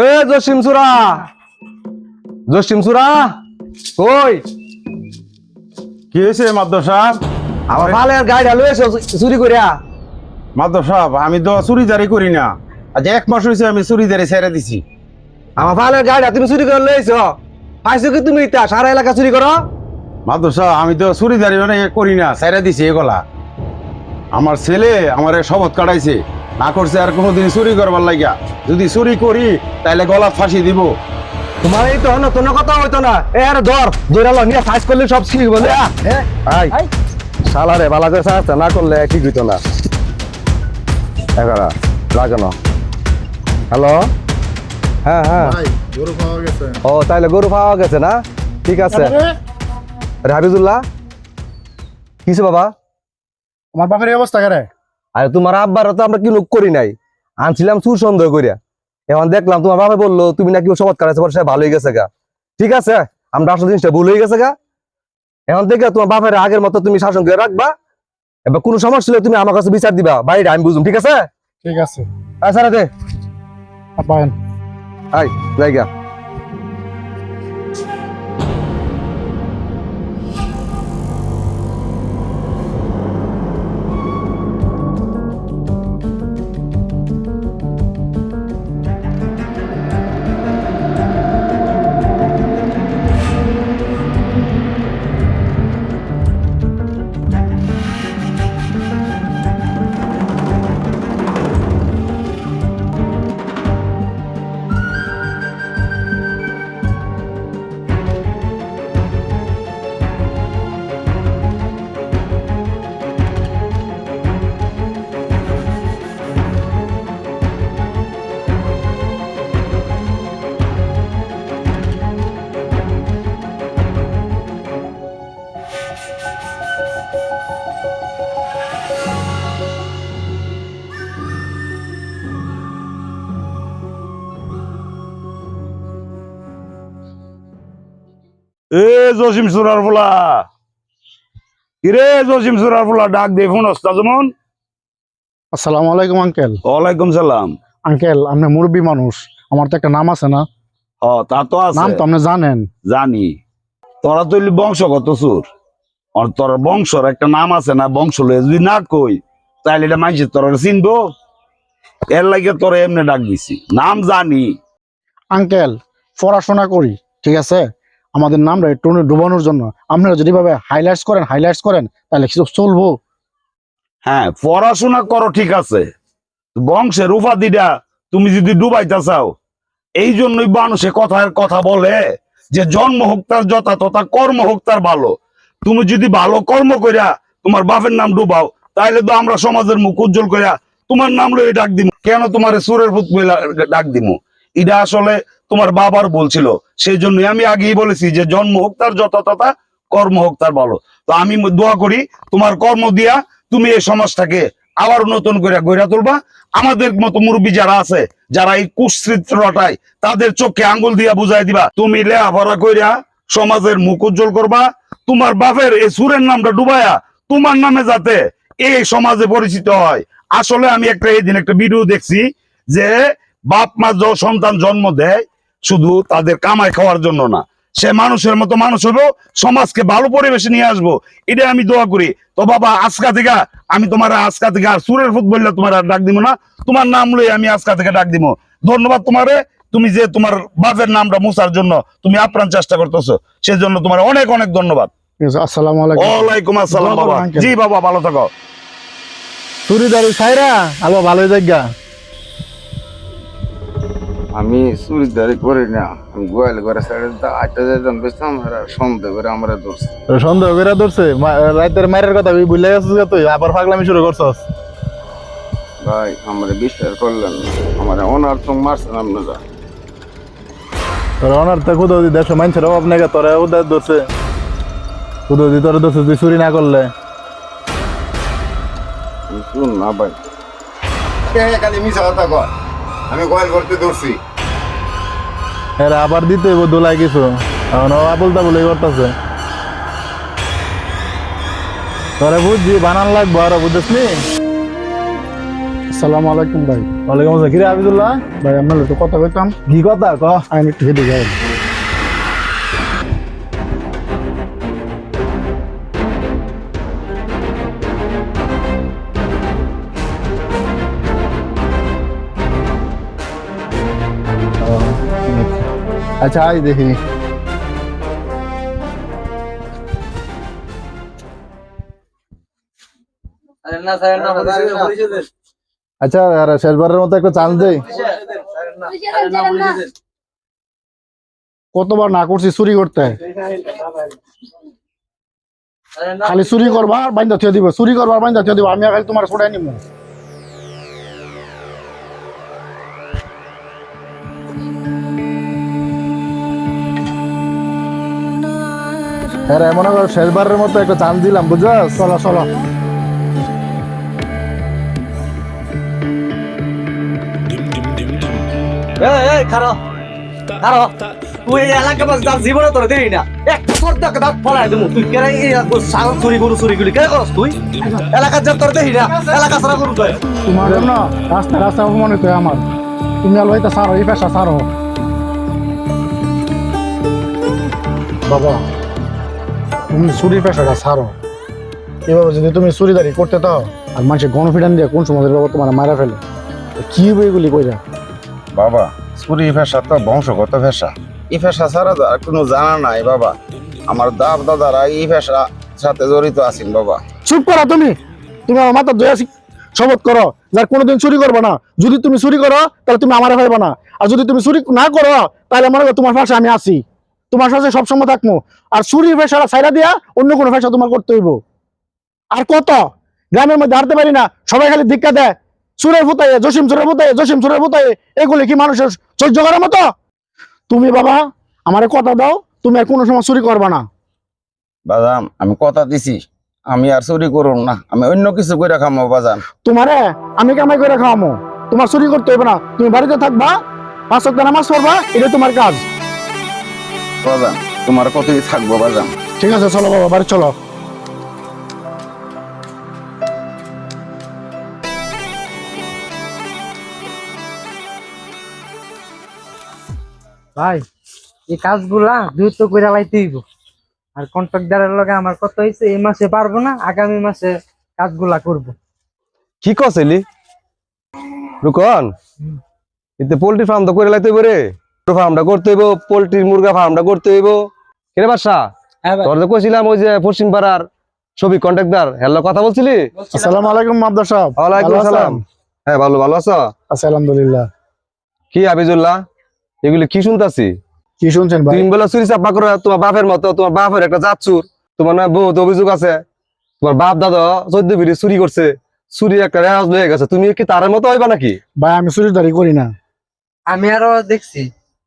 এ জসিম সুরা। জসিম সুরা কই? কি হয়েছে মাদ্র সাহেব আমার মালের গাড়ি ঢালু চুরি করিয়া। মাদ্র সাহেব আমি তো চুরিদারি করি না। আজ এক মাস হয়েছে আমি চুরিদারি ছেড়ে দিছি। আমার মালের গাড়ি তুমি চুরি করে লইছো। পাইছো কি তুমি ইতা সারা এলাকা চুরি করো। মাদ্র সাহেব আমি তো চুরিদারি মানে করি না ছেড়ে দিছি এগুলা। আমার ছেলে আমার শপথ কাটাইছে। না করছে আর কোনোদিন চুরি করবার লাগিয়া। যদি চুরি করি তাহলে গলা ফাঁসি দিব। তোমার এই তো নতুন কথা হইতো না। এ আরে ধর ধরালো নিয়ে সাইজ করলে সব ঠিক বলে আই শালা রে বালা করে সাইজ না করলে ঠিক হইতো না। এগারা লাগানো হ্যালো? হ্যাঁ হ্যাঁ। ভাই গরু পাওয়া গেছে। ও তাইলে গরু পাওয়া গেছে না? ঠিক আছে। রে হাবিজুল্লাহ কিসে বাবা? আমার বাপের অবস্থা করে? আরে তোমার আব্বার তো আমরা কি লোক করি নাই? আনছিলাম সুর সন্দেহ করিয়া এখন দেখলাম তোমার বাবা বলল তুমি নাকি ও কাটাইছে বলে সে ভালো হয়ে গেছে গা। ঠিক আছে আমরা আসলে জিনিসটা ভুল হয়ে গেছে গা। এখন থেকে তোমার বাপের আগের মতো তুমি শাসন করে রাখবা। এবার কোনো সমস্যা হলে তুমি আমার কাছে বিচার দিবা। বাইরে আমি বুঝুম ঠিক আছে? ঠিক আছে। আচ্ছা আপায়ন আই জায়গা এ জসিম সুরার ফুলা। কিরে জসিম সুরার ফুলা ডাক দে ফোন অস্তা যেমন আসসালামু আলাইকুম আঙ্কেল। ওয়ালাইকুম সালাম। আঙ্কেল আপনি মুরব্বী মানুষ আমার তো একটা নাম আছে না? হ তা তো আছে। নাম তো আপনি জানেন। জানি। তোরা তো বংশগত সুর। আর তোর বংশর একটা নাম আছে না বংশ লয়ে যদি না কই তাহলে এটা মাইছে তোর চিনবো? এর লাগে তোর এমনি ডাক দিছি। নাম জানি। আঙ্কেল পড়াশোনা করি ঠিক আছে? আমাদের নামটা একটু ডুবানোর জন্য। আপনারা যদি ভাবে হাইলাইটস করেন হাইলাইটস করেন, তাহলে কিছু চলবো। হ্যাঁ পড়াশোনা করো, ঠিক আছে। বংশের উপাধিটা তুমি যদি ডুবাইতে চাও, এই জন্যই মানুষে কথার কথা বলে যে জন্ম হোক তার যথা তথা কর্ম হোক তার ভালো। তুমি যদি ভালো কর্ম করিয়া তোমার বাপের নাম ডুবাও তাহলে তো আমরা সমাজের মুখ উজ্জ্বল করিয়া তোমার নাম লয়ে ডাক দিব কেন তোমার সুরের ভূত ডাক দিব এটা আসলে তোমার বাবার বলছিল। সেই জন্যই আমি আগেই বলেছি যে জন্ম হোক তার যথা তথা, কর্ম হোক তার ভালো। তো আমি দোয়া করি, তোমার কর্ম দিয়া তুমি এই সমাজটাকে আবার নতুন করে গড়ে তুলবা। আমাদের মতো মুরব্বী যারা আছে, যারা এই কুশ্রিত্রটায় তাদের চোখে আঙ্গুল দিয়া বুঝাই দিবা, তুমি লেহাপড়া কইরা সমাজের মুখ উজ্জ্বল করবা। তোমার বাপের এই সুরের নামটা ডুবায়া তোমার নামে যাতে এই সমাজে পরিচিত হয়। আসলে আমি একটা এই দিন একটা ভিডিও দেখছি যে বাপ মা সন্তান জন্ম দেয় শুধু তাদের কামাই খাওয়ার জন্য না। সে মানুষের মতো মানুষ হব সমাজকে ভালো পরিবেশে নিয়ে আসব এটা আমি দোয়া করি। তো বাবা আজকা থেকে আমি তোমার আজকা থেকে আর সুরের ফুট বললে তোমার আর ডাক দিব না। তোমার নাম লই আমি আজকা থেকে ডাক দিব ধন্যবাদ তোমারে তুমি যে তোমার বাপের নামটা মুছার জন্য তুমি আপ্রাণ চেষ্টা করতেছো সেজন্য তোমার অনেক অনেক ধন্যবাদ। আসসালামু আলাইকুম। ওয়ালাইকুম আসসালাম বাবা। জি বাবা ভালো থাকো। চুরিদারি সাইরা আলো ভালো জায়গা। আমি চুরিদারি করি না আমি গোয়াল করে সাইডে আটটা যেতাম বেশতাম আর সন্দেহ করে আমরা ধরছি। সন্দেহ করে ধরছে? রাতের মায়ের কথা বুঝলে গেছিস তুই? আবার পাগলামি শুরু করছস। ভাই আমার বিশ্বাস করলেন না। আমার অনার্থ মারছেন আপনারা তোর অনার্থ খুদ দেশ মানুষের অভাব নাকি তোরা উদার ধরছে। খুদ তোর ধরছে তুই চুরি না করলে। শুন না ভাই। খালি মিশা কথা কর আমি গোয়াল করতে ধরছি। এরা আবার দিতে হইব দোলাই কিছু। এখন আবুল তাবুল এই করতেছে। তোরে বুঝছি বানান লাগবো আরও বুঝছিস নি? আসসালামু আলাইকুম ভাই। ওয়ালাইকুম আসসালাম। কিরে আবিদুল্লাহ ভাই আমরা একটু কথা কইতাম। কি কথা? ক। আমি একটু হেঁটে যাই। আচ্ছা আই দেখি। আচ্ছা আর শেষবারের মতো একটা চান্স দেই। কতবার না করছি চুরি করতে? খালি চুরি করবা আর বাইন্দা থিয়ে দিব চুরি করবা আর বাইন্দা থিয়ে দিব আমি খালি তোমার ছড়াই নিব হ্যাঁ এমন করে শেষবারের মতো একটা চান্স দিলাম বুঝছস? চলো চলো। তুই জীবনে তোর দেই না এক তোর দেখ দাঁত ফলাই দেবো। তুই কেন এই সাগর চুরি গরু চুরি গুলি কেন করস তুই? এলাকার যা তোর দেই না এলাকা সারা গরু তুই তোমার জন্য রাস্তা রাস্তা অপমানিত হয় আমার। তুমি আলো এটা সারো এই পেশা সারো বাবা তুমি চুরির পেশাটা সারো এভাবে যদি তুমি চুরিদারি করতে দাও আর মানুষের গণফিডান দিয়ে কোন সমাজের বাবা তোমার মারা ফেলে কি হবে এগুলি কইরা? বাবা চুরি ফেসা তো বংশগত ফেসা এই ফেসা ছাড়া তো আর কোনো জানা নাই বাবা। আমার দাব দাদারা এই ফেসা সাথে জড়িত আছেন বাবা। চুপ করো তুমি। তুমি আমার মাথা দয়া শপথ করো যার কোনোদিন চুরি করবে না। যদি তুমি চুরি করো তাহলে তুমি আমার ফেলবে না। আর যদি তুমি চুরি না করো তাহলে করো তোমার পাশে আমি আছি। তোমার সাথে সবসময় থাকব আর চুরির পেশাটা ছাইরা দিয়া অন্য কোনো পেশা তোমার করতে হইব। আর কত? গ্রামের মধ্যে হারতে পারি না সবাই খালি ধিক্কা দেয়। সুরের ফুতাইয়ে জসিম সুরের ফুতাইয়ে জসিম সুরের ফুতাইয়ে এগুলি কি মানুষের সহ্য করার মতো? তুমি বাবা আমারে কথা দাও তুমি আর কোনো সময় চুরি করবা না। বাজান আমি কথা দিছি আমি আর চুরি করুন না আমি অন্য কিছু করে খামো বাজান। তোমারে আমি কামাই করে খাওয়ামো। তোমার চুরি করতে হবে না তুমি বাড়িতে থাকবা পাঁচ নামাজ পড়বা এটা তোমার কাজ। বাজান তোমার কতই থাকব বাজান? ঠিক আছে চলো বাবা বাড়ি চলো। ভাই এই কাজগুলা দ্রুত করে লাইতে হইব। আর কন্ট্রাক্টরের লগে আমার কত হয়েছে এই মাসে পারব না আগামী মাসে কাজগুলা করব। কি কছিলি রুকন? এতে পোল্ট্রি ফার্ম তো করে লাইতে হইব রে। ফার্মটা করতে হইব পোল্ট্রির মুরগা ফার্মটা করতে হইব। কিরে বাসা হ্যাঁ তোর তো কইছিলাম ওই যে পশ্চিম পাড়ার ছবি কন্ট্রাক্টর হ্যালো কথা বলছিলি? আসসালামু আলাইকুম সাহেব। ওয়ালাইকুম আসসালাম হ্যাঁ ভালো ভালো আছো? আলহামদুলিল্লাহ। কি আবিজুল্লাহ এগুলি কি শুনতাছি? কি শুনছেন ভাই? তুমি বলে চুরি চাপা করো তোমার বাপের মতো তোমার বাপের একটা জাতচুর তোমার না বহুত অভিযোগ আছে। তোমার বাপ দাদা চোদ্দ বিড়ি চুরি করছে চুরি একটা রেওয়াজ হয়ে গেছে। তুমি কি তার মতো হইবা নাকি? ভাই আমি চুরিদারি করি না। আমি আরও দেখছি।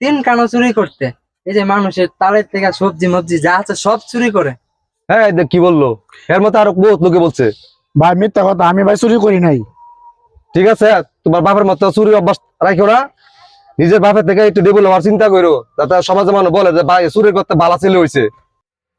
তিন কানো চুরি করতে। এই যে মানুষের তালের থেকে সবজি মবজি যা আছে সব চুরি করে। হ্যাঁ কি বলল? এর মতো আরও বহুত লোকে বলছে। ভাই মিথ্যা কথা আমি ভাই চুরি করি নাই। ঠিক আছে তোমার বাপের মতো চুরি অভ্যাস রাখো না। নিজের বাপের থেকে একটু ডেভেলপ হওয়ার চিন্তা করো যাতে সমাজে মানুষ বলে যে ভাই চুরি করতে বালা ছেলে হয়েছে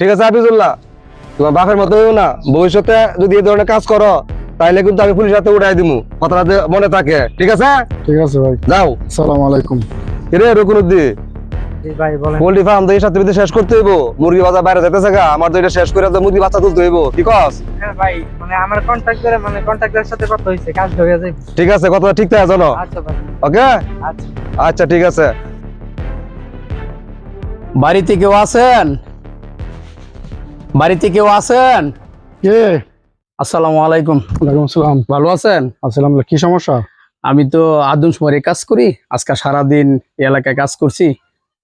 ঠিক আছে হাফিজুল্লাহ। তোমার বাপের মতো হইও না। ভবিষ্যতে যদি এই ধরনের কাজ করো তাইলে কিন্তু আমি পুলিশ হাতে উঠাই দিমু। কথাটা মনে থাকে। ঠিক আছে? ঠিক আছে ভাই। যাও। আসসালামু আলাইকুম। রে রকুনুদ্দি এই ভাই বলেন। পোল্ট্রি ফার্ম তো এই সাথে বিধে শেষ করতে হইব। মুরগি বাজার বাইরে যেতেছে গা আমার তো এটা শেষ করে তো মুরগি বাচ্চা তুলতে হইব। কি কস? হ্যাঁ ভাই মানে আমার মানে কন্ট্রাক্টরের সাথে কথা হয়েছে কাজ হয়ে যাবে ঠিক আছে কথাটা ঠিক থাকে জানো? আচ্ছা ভাই। ওকে? আচ্ছা। আচ্ছা ঠিক আছে। বাড়িতে কেউ আছেন? বাড়িতে কেউ আছেন? কে? আসসালামু আলাইকুম। ওয়ালাইকুম আসসালাম। ভালো আছেন? আসসালাম কি সমস্যা? আমি তো আদমশুমারি কাজ করি আজকে সারাদিন এলাকায় কাজ করছি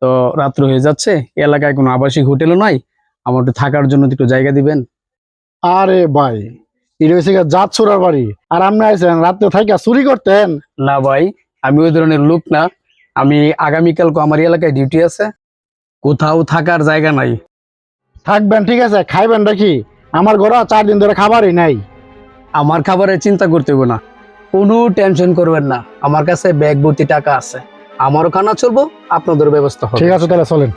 তো রাত্র হয়ে যাচ্ছে এলাকায় কোনো আবাসিক হোটেলও নাই আমার একটু থাকার জন্য একটু জায়গা দিবেন। আরে ভাই এটা হয়েছে জাত চোরার বাড়ি আর আপনি আইছেন রাত্রে থাইকা চুরি করতেন? না ভাই আমি ওই ধরনের লোক না আমি আগামীকালকে আমার এলাকায় ডিউটি আছে কোথাও থাকার জায়গা নাই। থাকবেন ঠিক আছে খাইবেন নাকি আমার ঘরে চার দিন ধরে খাবারই নাই। আমার খাবারের চিন্তা করতে হবে না। কোনো টেনশন করবেন না। আমার কাছে ব্যাগ ভর্তি টাকা আছে। আমারও খানা চলবো আপনাদের ব্যবস্থা হবে। ঠিক আছে তাহলে চলেন।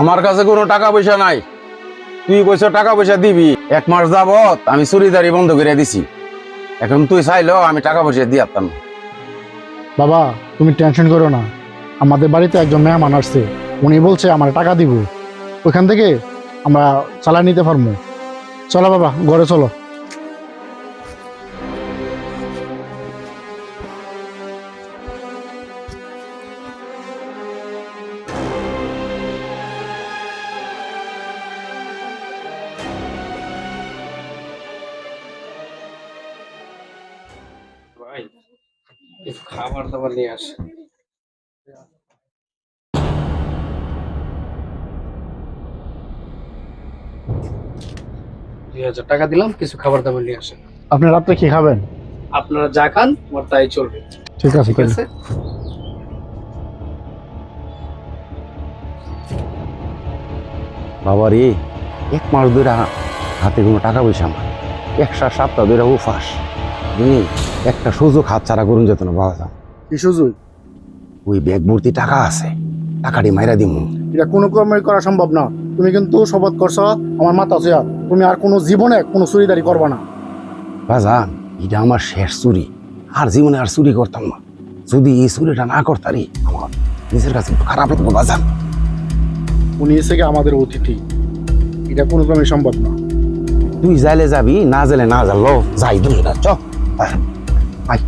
আমার কাছে কোনো টাকা পয়সা নাই। তুই কইছ টাকা পয়সা দিবি। এক মাস যাবত আমি চুরিদারি বন্ধ করে দিছি। এখন তুই চাইলেও আমি টাকা পয়সা দিয়ে না। বাবা তুমি টেনশন করো না। আমাদের বাড়িতে একজন মেহমান আসছে। উনি বলছে, আমার টাকা দিব। ওইখান থেকে আমরা চালা নিতে পারব। চলো বাবা, ঘরে চলো। খাবার দাবার নিয়ে আসে দুই হাজার টাকা দিলাম কিছু খাবার দাবার নিয়ে আসেন। আপনি রাত্রে কি খাবেন? আপনারা যা খান আমার তাই চলবে। ঠিক আছে ঠিক আছে বাবা রে এক মাস ধরে হাতে কোনো টাকা পয়সা আমার একশো সপ্তাহ ধরে উফাস তুমি একটা সুযোগ হাত ছাড়া করুন যেত না বাবা কি সুযোগ? ওই ব্যাগ ভর্তি টাকা আছে টাকাটি মাইরা দিমু। এটা কোনো কর্মই করা সম্ভব না। তুমি কিন্তু শপথ করছ আমার মাথা চেয়ার। তুমি আর কোনো জীবনে কোনো চুরিদারি করবে না। বাজান এটা আমার শেষ চুরি। আর জীবনে আর চুরি করতাম না। যদি এই চুরিটা না করতারি আমার নিজের কাছে একটু খারাপ লাগতো বাজান। উনি এসে গিয়ে আমাদের অতিথি। এটা কোনো ক্রমে সম্ভব না। তুই যাইলে যাবি না যাইলে না যালো যাই দুই না চ আয়,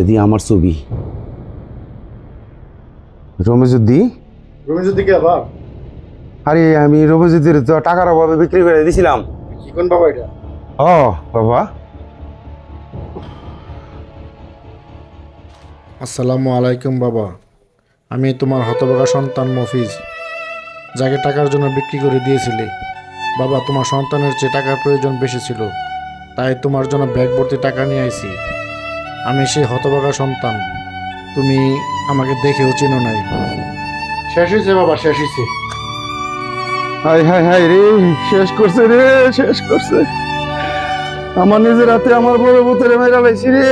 এটা দিয়ে আমার ছবি। রমেশুদ্দি তুমি যদি কে বাবা? আরে আমি রমেশুদ্দির তো টাকার অভাবে বিক্রি করে দিয়েছিলাম কি কোন বাবা এটা? ও বাবা। আসসালামু আলাইকুম বাবা। আমি তোমার হতভাগা সন্তান মফিজ যাকে টাকার জন্য বিক্রি করে দিয়েছিলে। বাবা তোমার সন্তানের চেয়ে টাকার প্রয়োজন বেশি ছিল তাই তোমার জন্য ব্যাগ ভর্তি টাকা নিয়ে আইছি। আমি সেই হতভাগা সন্তান। তুমি আমাকে দেখেও চিনো নাই। শেষ হয়েছে বাবা শেষ হয়েছে হাই হাই হাই রে শেষ করছে রে শেষ করছে। আমার নিজের হাতে আমার বড় পুত্রে মেরা লাইছি রে।